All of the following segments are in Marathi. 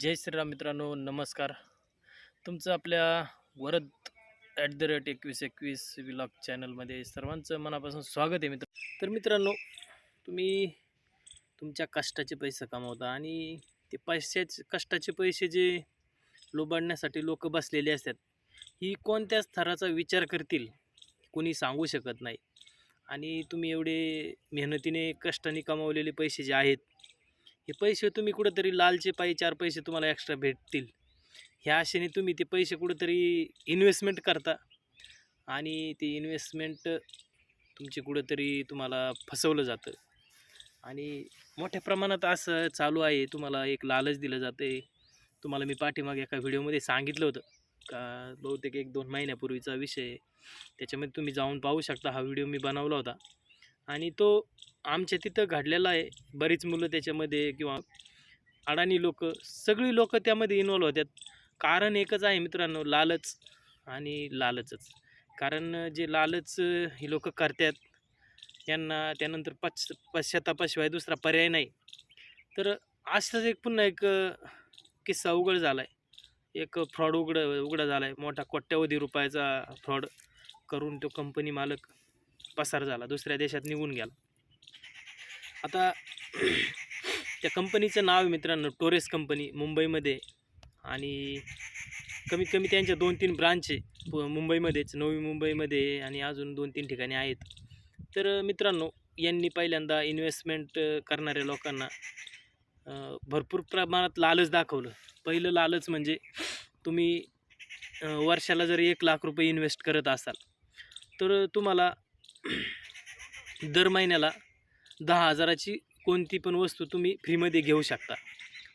जय श्रीराम मित्रांनो नमस्कार. तुमचं आपल्या वरद ॲट द रेट एकवीस एकवीस विलॉग चॅनलमध्ये सर्वांचं मनापासून स्वागत आहे मित्र. तर मित्रांनो तुम्ही तुमच्या कष्टाचे पैसे कमावता आणि ते पैशाचे कष्टाचे पैसे जे लोबाडण्यासाठी लोक बसलेले असतात ही कोणत्या स्तराचा विचार करतील कोणी सांगू शकत नाही. आणि तुम्ही एवढे मेहनतीने कष्टाने कमावलेले पैसे जे आहेत हे पैसे तुम्ही कुठंतरी लालचे पायी चार पैसे तुम्हाला एक्स्ट्रा भेटतील. ह्या आशेने तुम्ही ते पैसे कुठंतरी इन्व्हेस्टमेंट करता आणि ते इन्व्हेस्टमेंट तुमची कुठंतरी तुम्हाला फसवलं जातं. आणि मोठ्या प्रमाणात असं चालू आहे तुम्हाला एक लालच दिलं जातं आहे तुम्हाला मी पाठीमागे एका व्हिडिओमध्ये सांगितलं होतं. का बहुतेक एक दोन महिन्यापूर्वीचा विषय त्याच्यामध्ये तुम्ही जाऊन पाहू शकता. हा व्हिडिओ मी बनवला होता. आणि तो आमच्या तिथं घडलेला आहे. बरीच मुलं त्याच्यामध्ये किंवा अडाणी लोक सगळी लोक त्यामध्ये इन्वॉल्व्ह होतात कारण एकच आहे मित्रांनो लालच आणि लालचच. कारण जे लालच ही लोक करतात यांना त्यानंतर पश्च पश्चातापाशिवाय दुसरा पर्याय नाही. तर असंच एक पुन्हा एक किस्सा उघड झाला आहे एक फ्रॉड उघड उघडा झाला आहे मोठा कोट्यावधी रुपयाचा फ्रॉड करून तो कंपनी मालक पसार झाला दुसऱ्या देशात निघून गेला. आता त्या कंपनीचं नाव आहे मित्रांनो टोरेस कंपनी मुंबईमध्ये. आणि कमीत कमी त्यांच्या दोन तीन ब्रांच आहे प- मुंबईमध्येच नवी मुंबईमध्ये आणि अजून दोन तीन ठिकाणी आहेत. तर मित्रांनो यांनी पहिल्यांदा इन्व्हेस्टमेंट करणाऱ्या लोकांना भरपूर प्रमाणात लालच दाखवलं. पहिलं लालच म्हणजे तुम्ही वर्षाला जर एक लाख रुपये इन्व्हेस्ट करत असाल तर तुम्हाला दर महिन्याला दहा हजाराची कोणती पण वस्तू तुम्ही फ्रीमध्ये घेऊ शकता.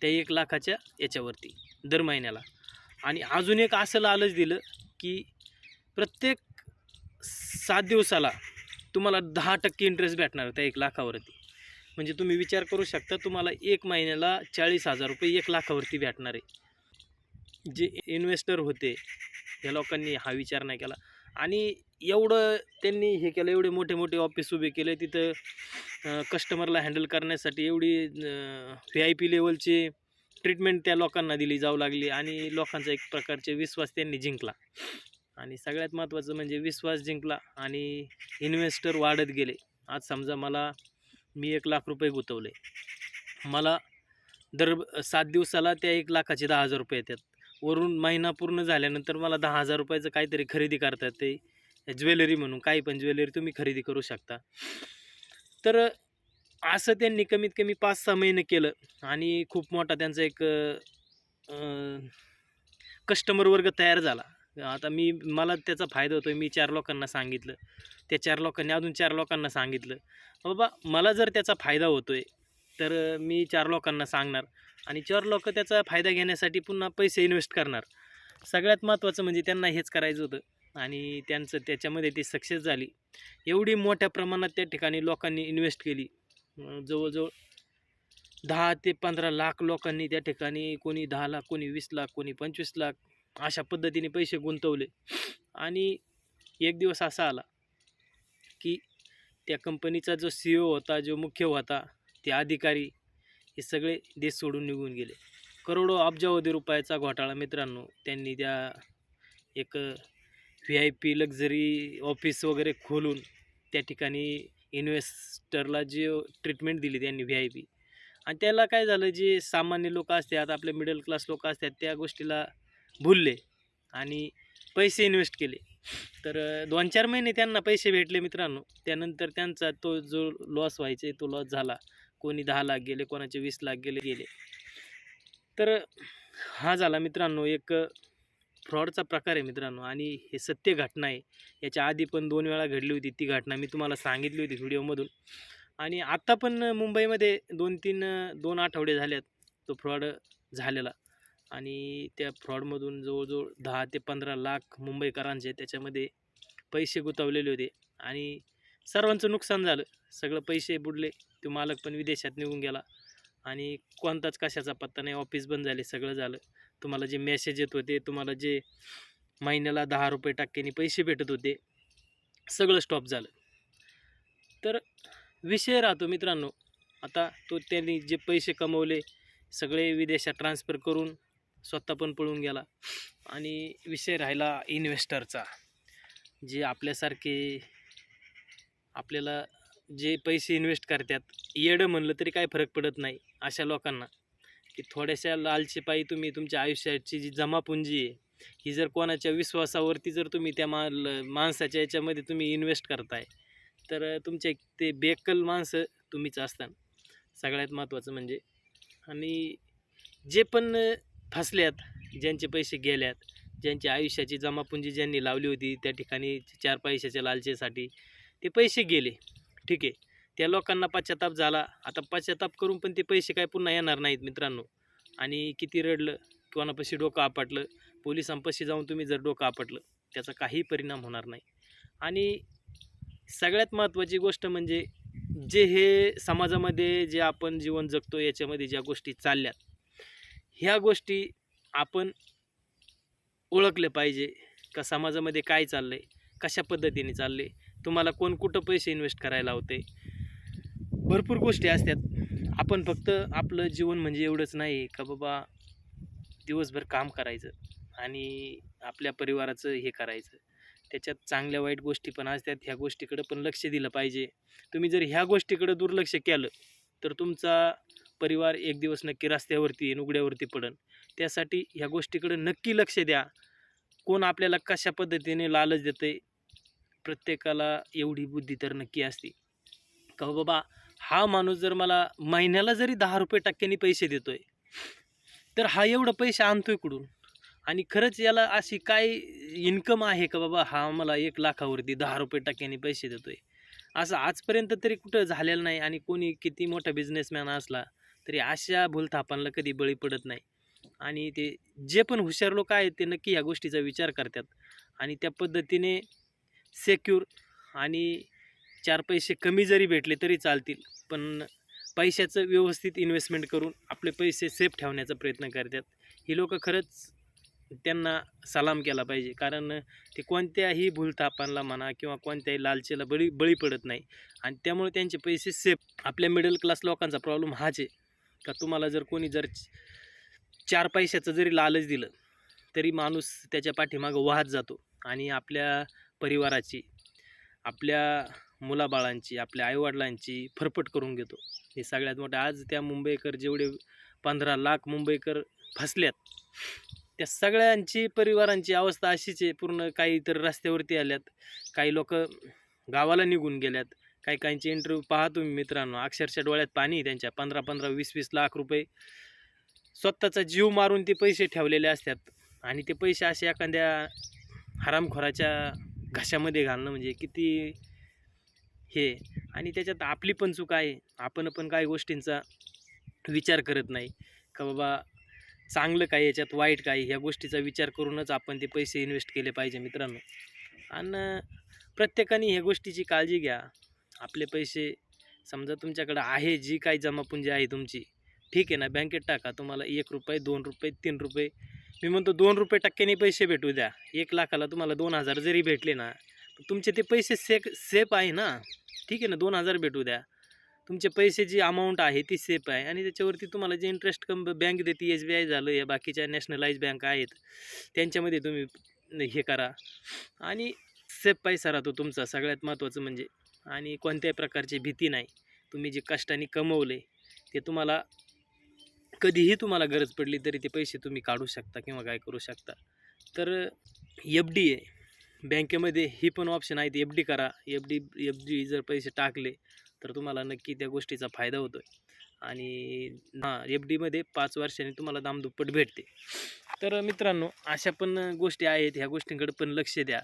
त्या एक लाखाच्या याच्यावरती दर महिन्याला. आणि अजून एक असं लालच दिलं की प्रत्येक सात दिवसाला तुम्हाला दहा टक्के इंटरेस्ट भेटणार त्या एक लाखावरती. म्हणजे तुम्ही विचार करू शकता तुम्हाला एक महिन्याला चाळीस हजार रुपये एक लाखावरती भेटणार आहे. जे इन्व्हेस्टर होते या लोकांनी हा विचार नाही केला. आणि एवढं त्यांनी हे केलं एवढे मोठे मोठे ऑफिस उभे केले तिथं कस्टमरला हँडल करण्यासाठी एवढी व्ही आय पी लेवलची ट्रीटमेंट त्या लोकांना दिली जाऊ लागली आणि लोकांचा एक प्रकारचे विश्वास त्यांनी जिंकला. आणि सगळ्यात महत्त्वाचं म्हणजे विश्वास जिंकला आणि इन्व्हेस्टर वाढत गेले. आज समजा मला मी एक लाख रुपये गुंतवले. मला दर सात दिवसाला त्या एक लाखाचे दहा हजार रुपये येतात. वरून महिना पूर्ण झाल्यानंतर मला दहा हजार रुपयाचं काहीतरी खरेदी करता येते ज्वेलरी म्हणून काही पण ज्वेलरी तुम्ही खरेदी करू शकता. तर असं त्यांनी कमीत कमी पाच सहा महिने केलं आणि खूप मोठा त्यांचा एक कस्टमर वर्ग तयार झाला. आता मी मला त्याचा फायदा होतो मी चार लोकांना सांगितलं. त्या चार लोकांनी अजून चार लोकांना सांगितलं. बाबा मला जर त्याचा फायदा होतो आहे तर मी चार लोकांना सांगणार. आणि चार लोक त्याचा फायदा घेण्यासाठी पुन्हा पैसे इन्व्हेस्ट करणार. सगळ्यात महत्त्वाचं म्हणजे त्यांना हेच करायचं होतं. आणि त्यांचं त्याच्यामध्ये ती सक्सेस झाली. एवढी मोठ्या प्रमाणात त्या ठिकाणी लोकांनी इन्व्हेस्ट केली. जवळजवळ दहा ते पंधरा लाख लोकांनी त्या ठिकाणी कोणी दहा लाख कोणी वीस लाख कोणी पंचवीस लाख अशा पद्धतीने पैसे गुंतवले. आणि एक दिवस असा आला की त्या कंपनीचा जो सी ओ होता जो मुख्य होता ते अधिकारी हे सगळे देश सोडून निघून गेले. करोडो अब्जावधी रुपयाचा घोटाळा मित्रांनो त्यांनी त्या एक V I P luxury office वगैरे खोलून त्या ठिकाणी इन्व्हेस्टरला जे ट्रीटमेंट दिली त्यांनी व्ही आय पी आणि त्याला काय झालं जे सामान्य लोक असतात आपले मिडल क्लास लोक असतात त्या गोष्टीला भुलले आणि पैसे इन्व्हेस्ट केले. तर दोन चार महिने त्यांना पैसे भेटले मित्रांनो. त्यानंतर त्यांचा तो जो लॉस व्हायचा तो लॉस झाला. कोणी दहा लाख गेले कोणाचे वीस लाख गेले गेले. तर हा झाला मित्रांनो एक फ्रॉडचा प्रकार आहे मित्रांनो आणि हे सत्य घटना आहे. याच्या आधी पण दोन वेळा घडली होती ती घटना मी तुम्हाला सांगितली होती व्हिडिओमधून. आणि आत्ता पण मुंबईमध्ये दोन तीन दोन आठवडे झाल्यात तो फ्रॉड झालेला. आणि त्या फ्रॉडमधून जवळजवळ दहा ते पंधरा लाख मुंबईकरांचे त्याच्यामध्ये पैसे गुंतवलेले होते. आणि सर्वांचं नुकसान झालं. सगळं पैसे बुडले. तो मालक पण विदेशात निघून गेला. आणि कोणताच कशाचा पत्ता नाही. ऑफिस बंद झाले. सगळं झालं. तुम्हाला जे मेसेज येत होते तुम्हाला जे महिन्याला दहा रुपये टक्क्यांनी पैसे भेटत होते सगळं स्टॉप झालं. तर विषय राहतो मित्रांनो आता तो त्यांनी जे पैसे कमवले सगळे विदेशात ट्रान्सफर करून स्वतः पण पळून गेला. आणि विषय राहिला इन्व्हेस्टरचा जे आपल्यासारखे आपल्याला जे पैसे इन्व्हेस्ट करतात येडं म्हणलं तरी काय फरक पडत नाही अशा लोकांना. की थोड्याशा लालचीपायी तुम्ही तुमच्या आयुष्याची जी जमापुंजी आहे ही जर कोणाच्या विश्वासावरती जर तुम्ही त्या मा माणसाच्या याच्यामध्ये तुम्ही इन्व्हेस्ट करताय तर तुमचे ते बेकल माणसं तुम्हीच असता सगळ्यात महत्त्वाचं म्हणजे. आणि जे पण फसल्यात ज्यांचे पैसे गेल्यात ज्यांची आयुष्याची जमापुंजी ज्यांनी लावली होती त्या ठिकाणी चार पैशाच्या लालचेसाठी ते पैसे गेले. ठीक आहे. त्या लोकांना पश्चाताप झाला. आता पश्चाताप करून पण ते पैसे काय पुन्हा येणार नाहीत मित्रांनो. आणि किती रडलं कोणापाशी डोकं आपटलं पोलिसांपाशी जाऊन तुम्ही जर डोकं आपटलं त्याचा काही परिणाम होणार नाही. आणि सगळ्यात महत्त्वाची गोष्ट म्हणजे जे हे समाजामध्ये जे आपण जीवन जगतो याच्यामध्ये ज्या गोष्टी चालल्यात ह्या गोष्टी आपण ओळखले पाहिजे. का समाजामध्ये काय चाललं आहे कशा पद्धतीने चाललं आहे तुम्हाला कोण कुठं पैसे इन्व्हेस्ट करायला होते भरपूर गोष्टी असतात. आपण फक्त आपलं जीवन म्हणजे एवढंच नाही का बाबा दिवसभर काम करायचं आणि आपल्या परिवाराचं हे करायचं. त्याच्यात चांगल्या वाईट गोष्टी पण असतात ह्या गोष्टीकडं पण लक्ष दिलं पाहिजे. तुम्ही जर ह्या गोष्टीकडं दुर्लक्ष केलं तर तुमचा परिवार एक दिवस नक्की रस्त्यावरती उघड्यावरती पडन. त्यासाठी ह्या गोष्टीकडं नक्की लक्ष द्या. कोण आपल्याला कशा पद्धतीने लालच देतं प्रत्येकाला एवढी बुद्धी तर नक्की असते. का हो बाबा हा माणूस जर मला महिन्याला जरी दहा रुपये टक्क्यांनी पैसे देतोय तर हा एवढं पैसे आणतोय कुठून? आणि खरंच याला अशी काय इन्कम आहे का बाबा? हा मला एक लाखावरती दहा रुपये टक्क्यांनी पैसे देतोय. असं आजपर्यंत तरी कुठं झालेलं नाही आणि कोणी किती मोठा बिझनेसमॅन असला तरी अशा भूलथापांना कधी बळी पडत नाही. आणि ते जे पण हुशार लोक आहेत ते नक्की ह्या गोष्टीचा विचार करतात. आणि त्या पद्धतीने सेक्युर आणि चार पैसे कमी जरी भेटले तरी चालतील. पण पैशाचं व्यवस्थित इन्व्हेस्टमेंट करून आपले पैसे सेफ ठेवण्याचा प्रयत्न करतात. ही लोक खरंच त्यांना सलाम केला पाहिजे. कारण ते कोणत्याही भूलथापांना म्हणा किंवा कोणत्याही लालचेला बळी बळी पडत नाही. आणि त्यामुळे त्यांचे पैसे सेफ आपल्या मिडल क्लास लोकांचा प्रॉब्लेम हाच आहे. का तुम्हाला जर कोणी जर चार पैशाचं जरी लालच दिलं तरी माणूस त्याच्या पाठीमागं वाहत जातो. आणि आपल्या परिवाराची आपल्या मुलाबाळांची आपल्या आईवडिलांची फरफट करून घेतो. हे सगळ्यात मोठं. आज त्या मुंबईकर जेवढे पंधरा लाख मुंबईकर फसल्यात त्या सगळ्यांची परिवारांची अवस्था अशीच आहे. पूर्ण काही तर रस्त्यावरती आल्यात काही लोक गावाला निघून गेल्यात काही काहींचे इंटरव्ह्यू पाहतो तुम्ही मित्रांनो. अक्षरशः डोळ्यात पाणी त्यांच्या. पंधरा पंधरा वीस वीस लाख रुपये स्वतःचा जीव मारून ते पैसे ठेवलेले असतात. आणि ते पैसे असे एखाद्या हरामखोराच्या घशामध्ये घालणं म्हणजे किती हे. आणि त्याच्यात आपली पण चूक आहे. आपण पण काही गोष्टींचा विचार करत नाही. का बाबा चांगलं काय याच्यात वाईट काय ह्या गोष्टीचा विचार करूनच आपण ते पैसे इन्व्हेस्ट केले पाहिजे मित्रांनो. आणि प्रत्येकाने ह्या गोष्टीची काळजी घ्या. आपले पैसे समजा तुमच्याकडं आहे जी काही जमापुंजी आहे तुमची ठीक आहे ना बँकेत टाका. तुम्हाला एक रुपये दोन रुपये तीन रुपये मी म्हणतो दोन रुपये टक्क्याने पैसे भेटू द्या. एक लाखाला तुम्हाला दोन हजार जरी भेटले ना तुमचे ते पैसे सेक सेफ आहे ना. ठीक आहे ना दोन हजार भेटू द्या. तुमचे पैसे जी अमाऊंट आहे ती सेफ आहे आणि त्याच्यावरती तुम्हाला जे इंटरेस्ट कम बँक देते एस बी आय झालं या बाकीच्या नॅशनलाइज बँक आहेत त्यांच्यामध्ये तुम्ही हे करा. आणि सेफ पैसा राहतो तुमचा सगळ्यात महत्त्वाचं म्हणजे. आणि कोणत्याही प्रकारची भीती नाही. तुम्ही जे कष्टाने कमवले ते तुम्हाला कधीही तुम्हाला गरज पडली तरी ते पैसे तुम्ही काढू शकता किंवा काय करू शकता. तर एफ डी आहे बँकेमध्ये ही पण ऑप्शन आहेत एफ डी करा. एफ डी एफ डी जर पैसे टाकले तर तुम्हाला नक्की त्या गोष्टीचा फायदा होतो आहे आणि हां एफ डीमध्ये पाच वर्षांनी तुम्हाला दामदुप्पट भेटते. तर मित्रांनो अशा पण गोष्टी आहेत. ह्या गोष्टींकडे पण लक्ष द्या.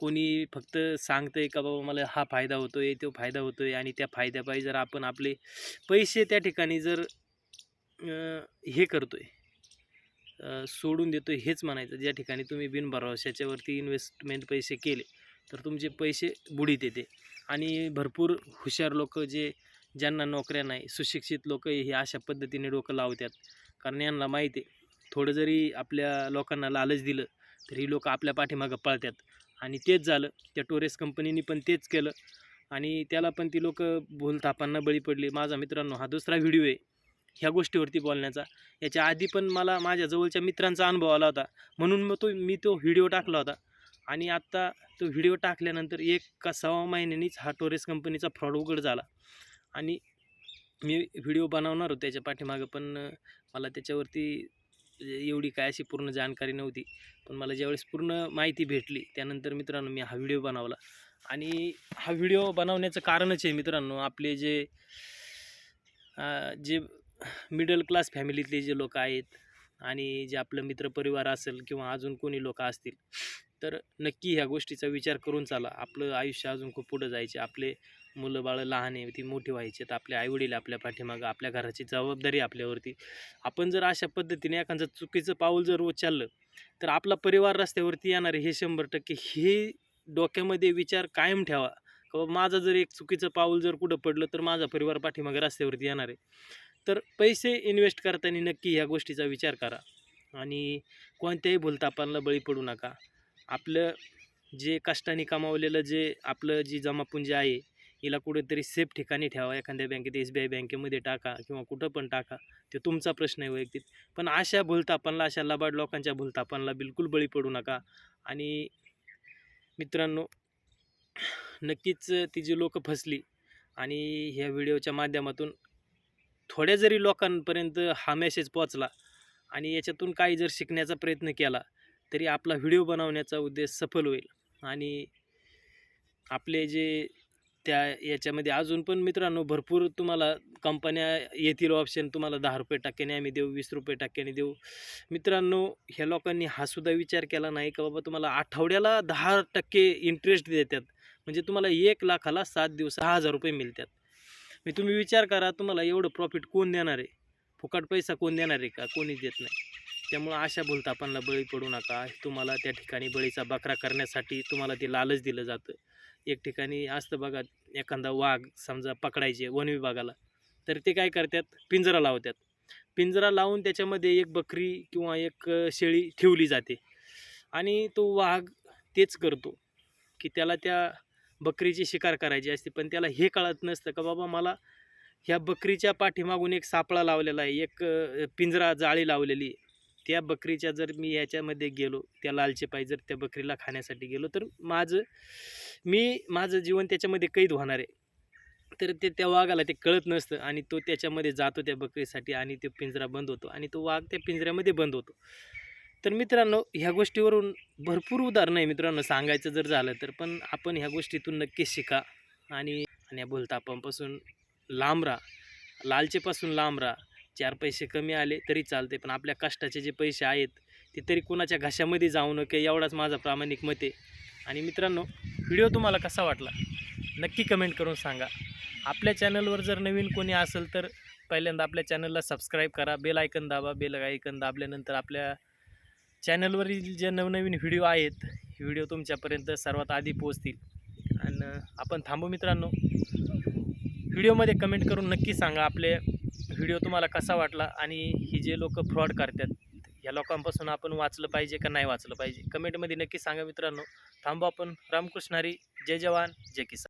कोणी फक्त सांगतं आहे का बाबा मला हा फायदा होतो आहे तो फायदा होतो आहे आणि त्या फायद्यापायी जर आपण आपले पैसे त्या ठिकाणी जर हे करतो आहे सोडून देतो हेच म्हणायचं. ज्या ठिकाणी तुम्ही बिनभरवशाच्यावरती इन्व्हेस्टमेंट पैसे केले तर तुमचे पैसे बुडीत येते. आणि भरपूर हुशार लोक जे ज्यांना नोकऱ्या नाही सुशिक्षित लोक हे अशा पद्धतीने डोकं लावतात. कारण यांना माहिती आहे थोडं जरी आपल्या लोकांना लालच दिलं तर ही लोक आपल्या पाठीमागं पळतात. आणि तेच झालं त्या टोरेस कंपनीने पण तेच केलं. आणि त्याला पण ती लोकं भूलथापांना बळी पडली. माझा मित्रांनो हा दुसरा व्हिडिओ आहे. ह्या गोष्टीवरती बोलण्याचा. याच्या आधी पण मला माझ्या जवळच्या मित्रांचा अनुभव आला होता. म्हणून मग तो मी तो व्हिडिओ टाकला होता. आणि आत्ता तो व्हिडिओ टाकल्यानंतर एक का सव्वा महिन्यानीच हा टोरेस कंपनीचा फ्रॉड उघड झाला. आणि मी व्हिडिओ बनवणार होतो त्याच्या पाठीमागं पण मला त्याच्यावरती एवढी काय अशी पूर्ण जाणकारी नव्हती. पण मला ज्यावेळेस पूर्ण माहिती भेटली त्यानंतर मित्रांनो मी हा व्हिडिओ बनवला. आणि हा व्हिडिओ बनवण्याचं कारणच आहे मित्रांनो आपले जे जे मिडल क्लास फॅमिलीतले जे लोक आहेत आणि जे आपलं मित्रपरिवार असेल किंवा अजून कोणी लोक असतील तर नक्की ह्या गोष्टीचा विचार करून चाला. आपलं आयुष्य अजून खूप पुढं जायचे. आपले मुलं बाळं लहान आहे ती मोठी व्हायची आहेत. आपले आईवडील आपल्या पाठीमागं आपल्या घराची जबाबदारी आपल्यावरती. आपण जर अशा पद्धतीने एखादं चुकीचं पाऊल जर उचललं तर आपला परिवार रस्त्यावरती येणार आहे हे शंभर टक्के. हे डोक्यामध्ये विचार कायम ठेवा. बाबा माझं जर एक चुकीचं पाऊल जर कुठं पडलं तर माझा परिवार पाठीमागे रस्त्यावरती येणार आहे. तर पैसे इन्व्हेस्ट करताना नक्की ह्या गोष्टीचा विचार करा. आणि कोणत्याही भूलतापांना बळी पडू नका. आपलं जे कष्टाने कमावलेलं जे आपलं जी जमापुंजी आहे हिला कुठेतरी सेफ ठिकाणी ठेवा. एखाद्या बँकेत एस बी आय बँकेमध्ये टाका किंवा कुठं पण टाका. ते तुमचा प्रश्न आहे वैयक्तिक. पण अशा भूलतापांना अशा लबाड लोकांच्या भूलतापांना बिलकुल बळी पडू नका. आणि मित्रांनो नक्कीच ती जी लोकं फसली आणि ह्या व्हिडिओच्या माध्यमातून थोड्या जरी लोकांपर्यंत हा मेसेज पोचला आणि याच्यातून काही जर शिकण्याचा प्रयत्न केला तरी आपला व्हिडिओ बनवण्याचा उद्देश सफल होईल. आणि आपले जे त्या याच्यामध्ये अजून पण मित्रांनो भरपूर तुम्हाला कंपन्या येतील ऑप्शन तुम्हाला दहा रुपये टक्क्याने आम्ही देऊ वीस रुपये टक्क्याने देऊ. मित्रांनो ह्या लोकांनी हा सुद्धा विचार केला नाही का बाबा तुम्हाला आठवड्याला दहा टक्के इंटरेस्ट देतात. म्हणजे तुम्हाला एक लाखाला सात दिवस सहा हजार रुपये मिळतात. मी तुम्ही विचार करा तुम्हाला एवढं प्रॉफिट कोण देणार आहे? फुकट पैसा कोण देणार आहे का? कोणीच देत नाही. त्यामुळं अशा भूलतापांना बळी पडू नका. तुम्हाला त्या ठिकाणी बळीचा बकरा करण्यासाठी तुम्हाला ते लालच दिलं जातं. एक ठिकाणी असतं बघा एखादा वाघ समजा पकडायचे वन विभागाला तर ते काय करतात? पिंजरा लावतात. पिंजरा लावून त्याच्यामध्ये एक बकरी किंवा एक शेळी ठेवली जाते. आणि तो वाघ तेच करतो की त्याला त्या बकरीची शिकार करायची असते. पण त्याला हे कळत नसतं का बाबा मला ह्या बकरीच्या पाठीमागून एक सापळा लावलेला आहे एक पिंजरा जाळी लावलेली त्या बकरीच्या जर मी याच्यामध्ये गेलो त्या लालचेपाई जर त्या बकरीला खाण्यासाठी गेलो तर माझं मी माझं जीवन त्याच्यामध्ये कैद होणार आहे. तर ते त्या वाघाला ते कळत नसतं आणि तो त्याच्यामध्ये जातो त्या बकरीसाठी आणि तो पिंजरा बंद होतो आणि तो वाघ त्या पिंजऱ्यामध्ये बंद होतो. तर मित्रांनो ह्या गोष्टीवरून भरपूर उदाहरणं आहे मित्रांनो सांगायचं जर झालं तर. पण आपण ह्या गोष्टीतून नक्कीच शिका. आणि आणि या भूलतापांपासून लांब राहा. लालचेपासून लांब राहा. चार पैसे कमी आले तरी चालते पण आपल्या कष्टाचे जे पैसे आहेत ते तरी कोणाच्या घशामध्ये जाऊ नये एवढाच माझा प्रामाणिक मत आहे. आणि मित्रांनो व्हिडिओ तुम्हाला कसा वाटला? नक्की कमेंट करून सांगा. आपल्या चॅनलवर जर नवीन कोणी असेल तर पहिल्यांदा आपल्या चॅनलला सबस्क्राईब करा बेल आयकन दाबा बेल आयकन दाबल्यानंतर आपल्या चॅनलवरील जे नवनवीन व्हिडिओ आहेत हे व्हिडिओ तुमच्यापर्यंत सर्वात आधी पोहोचतील. आणि आपण थांबू मित्रांनो. व्हिडिओमध्ये कमेंट करून नक्की सांगा आपले व्हिडिओ तुम्हाला कसा वाटला आणि ही जे लोक फ्रॉड करतात या लोकांपासून आपण वाचलं पाहिजे का नाही वाचलं पाहिजे? कमेंटमध्ये नक्की सांगा मित्रांनो. थांबू आपण. रामकृष्णारी जय जवान. जय किसान.